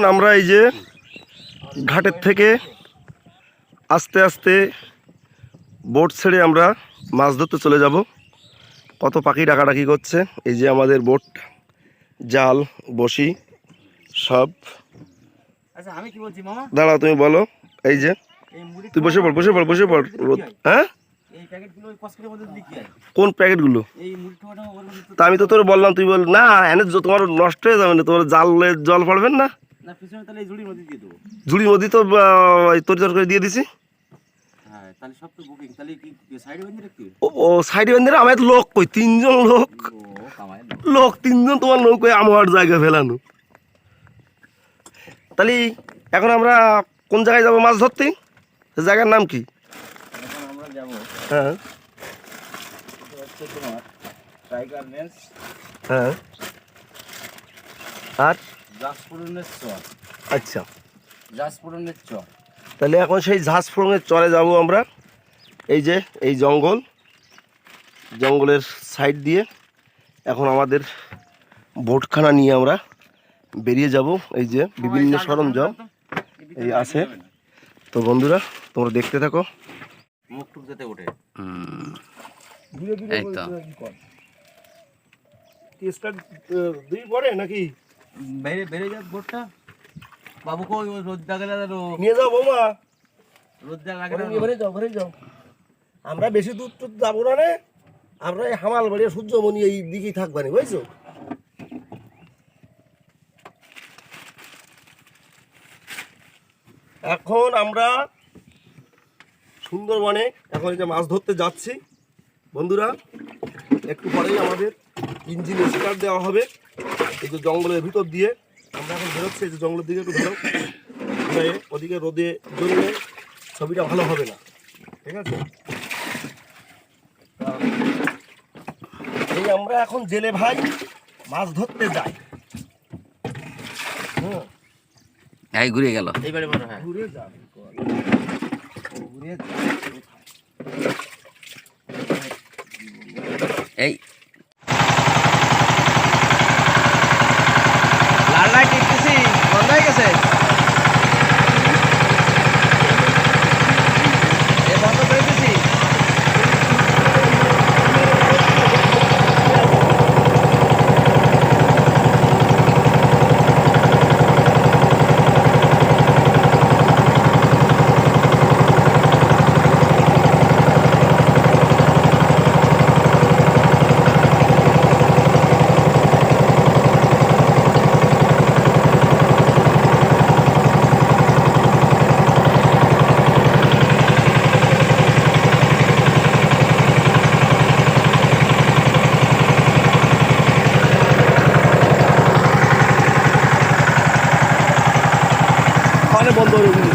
এখন আমরা এই যে ঘাটের থেকে আস্তে আস্তে বোট ছেড়ে আমরা মাছ ধরতে চলে যাব। কত পাখি ডাকাডাকি করছে। এই যে আমাদের বোট জাল বসি সব। আচ্ছা দাঁড়াও তুমি বলো। এই যে তুই বসে পড় বসে পড় বসে পড়। রোদ। হ্যাঁ? কোন প্যাকেটগুলো? তো আমি তো তোর বললাম তুই বল না এনে তোমার নষ্ট হয়ে যাবে না তোমার জালে জল পড়বেন না। পিছনে তাহলে এই ঝুড়ির মধ্যে দিয়ে দেবো। ঝুড়ি মধ্যে তো তরি তরকারি দিয়ে দিছি। হ্যাঁ? ও সাইডে বেঁধে আমার তো লোক কই তিনজন লোক। লোক। তিনজন তোমার নৌকোয় আমার জায়গায় ফেলানো। তাহলে এখন আমরা কোন জায়গায় যাব মাছ ধরতে? সে জায়গার নাম কি? হ্যাঁ। হ্যাঁ। আর? জাসপুরনের চর। আচ্ছা। জাসপুরনের চর। তাহলে এখন সেই ঝাঁস ফোড়নের চরে যাব আমরা। এই যে এই জঙ্গল। জঙ্গলের সাইড দিয়ে এখন আমাদের বোটখানা নিয়ে আমরা বেরিয়ে যাব। এই যে বিভিন্ন সরঞ্জাম এই আছে। তো বন্ধুরা তোমরা দেখতে থাকো। মুখ টুক যাতে ওঠে। এই তো। দুই পরে নাকি? বেড়ে বেড়ে যাক বোটটা বাবু কই ওই রোদ দাগলে নিয়ে যাও বৌমা। রোদ দাগ লাগে ঘরে যাও ঘরে যাও। আমরা বেশি দূর তো যাব না রে। আমরা এই হামাল বাড়ি সূর্যমণি এই দিকেই থাকবানি বুঝছ? এখন আমরা সুন্দরবনে এখন এই যে মাছ ধরতে যাচ্ছি। বন্ধুরা একটু পরেই আমাদের ইঞ্জিন স্টার্ট দেওয়া হবে। এই যে জঙ্গলের ভিতর দিয়ে আমরা এখন বেরোচ্ছি এই যে জঙ্গলের দিকে একটু ঘুরে ওদিকে রোদে জ্বললে ছবিটা ভালো হবে না। ঠিক আছে? এই আমরা এখন জেলে ভাই মাছ ধরতে যাই। হ্যাঁ এই ঘুরে গেল। এইবারে বড় হ্যাঁ। ঘুরে যাবে। ঘুরে এই Hey. মানে বন্ধ হয়ে গেছে